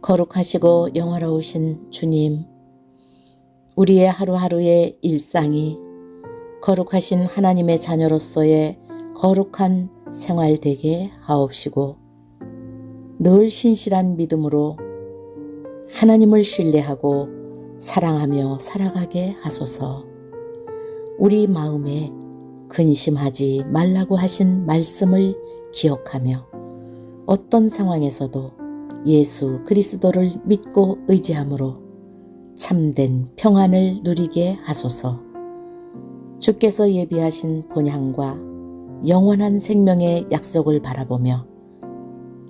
거룩하시고 영화로우신 주님, 우리의 하루하루의 일상이 거룩하신 하나님의 자녀로서의 거룩한 생활 되게 하옵시고, 늘 신실한 믿음으로 하나님을 신뢰하고 사랑하며 살아가게 하소서. 우리 마음에 근심하지 말라고 하신 말씀을 기억하며 어떤 상황에서도 예수 그리스도를 믿고 의지함으로 참된 평안을 누리게 하소서. 주께서 예비하신 본향과 영원한 생명의 약속을 바라보며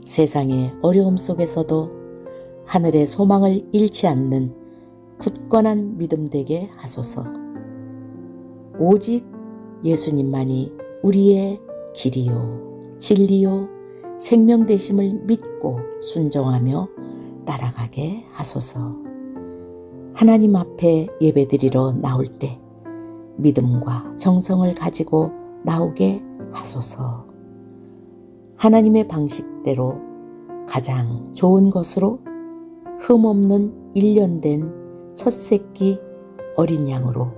세상의 어려움 속에서도 하늘의 소망을 잃지 않는 굳건한 믿음 되게 하소서. 오직 예수님만이 우리의 길이요, 진리요, 생명 되심을 믿고 순종하며 따라가게 하소서. 하나님 앞에 예배드리러 나올 때 믿음과 정성을 가지고 나오게 하소서. 하나님의 방식대로 가장 좋은 것으로 흠 없는 일년된 첫 새끼 어린 양으로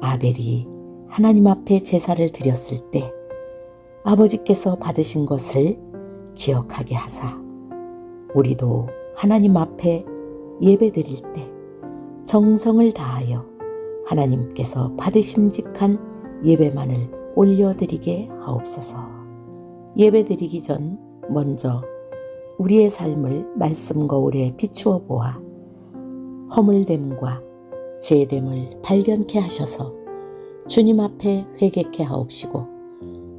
아벨이 하나님 앞에 제사를 드렸을 때 아버지께서 받으신 것을 기억하게 하사 우리도 하나님 앞에 예배 드릴 때 정성을 다하여 하나님께서 받으심직한 예배만을 올려드리게 하옵소서. 예배 드리기 전 먼저 우리의 삶을 말씀 거울에 비추어 보아 허물됨과 죄됨을 발견케 하셔서 주님 앞에 회개케 하옵시고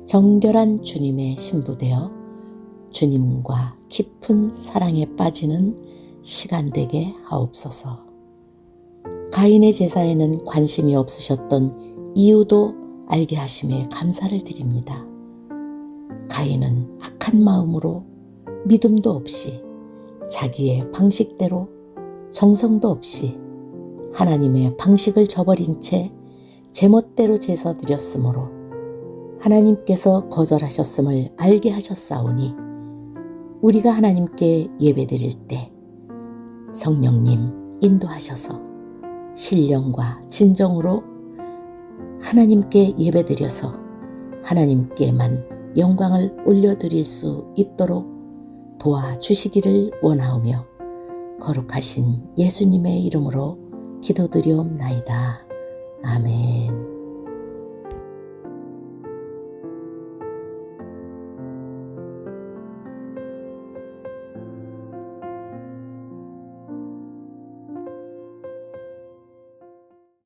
정결한 주님의 신부되어 주님과 깊은 사랑에 빠지는 시간 되게 하옵소서. 가인의 제사에는 관심이 없으셨던 이유도 알게 하심에 감사를 드립니다. 가인은 악한 마음으로 믿음도 없이 자기의 방식대로 정성도 없이 하나님의 방식을 저버린 채 제멋대로 제사 드렸으므로 하나님께서 거절하셨음을 알게 하셨사오니 우리가 하나님께 예배드릴 때 성령님 인도하셔서 신령과 진정으로 하나님께 예배드려서 하나님께만 영광을 올려드릴 수 있도록 도와주시기를 원하오며 거룩하신 예수님의 이름으로 기도드리옵나이다. 아멘.